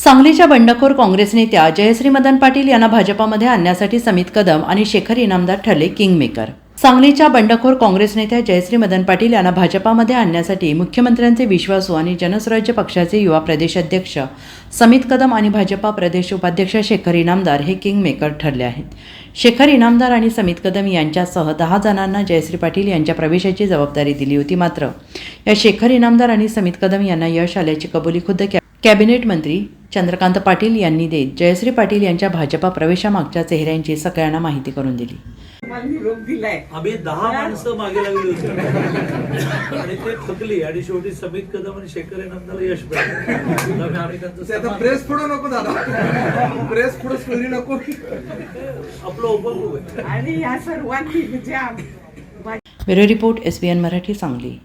सांगलीच्या बंडखोर काँग्रेस नेत्या जयश्री मदन पाटील यांना भाजपामध्ये आणण्यासाठी समित कदम आणि शेखर इनामदार ठरले किंगमेकर. सांगलीच्या बंडखोर काँग्रेस नेत्या जयश्री मदन पाटील यांना भाजपामध्ये आणण्यासाठी मुख्यमंत्र्यांचे विश्वासू आणि जनस्वराज्य पक्षाचे युवा प्रदेशाध्यक्ष समित कदम आणि भाजपा प्रदेश उपाध्यक्ष शेखर इनामदार हे किंगमेकर ठरले आहेत. शेखर इनामदार आणि समित कदम यांच्यासह दहा जणांना जयश्री पाटील यांच्या प्रवेशाची जबाबदारी दिली होती मात्र या शेखर इनामदार आणि समित कदम यांना यश आल्याची कबुली खुद्द कॅबिनेट मंत्री चंद्रकांत पाटील यांनी देत जयश्री पाटील यांच्या भाजपा प्रवेशामागच्या चेहऱ्यांची सगळ्यांना माहिती करून दिली. मला निरोप दिलाय. आम्ही दहा माणसं मागे लागली होती. आणि ते थकली आणि शेवटी समित कदम आणि शेखर यश मिळालं. आम्ही त्यांचं प्रेस पुढं नको दादा. प्रेस पुढं स्टोरी नको. आपलं आणि या सर्वांनी म्हणजे bureau report S B N Marathi Sangli.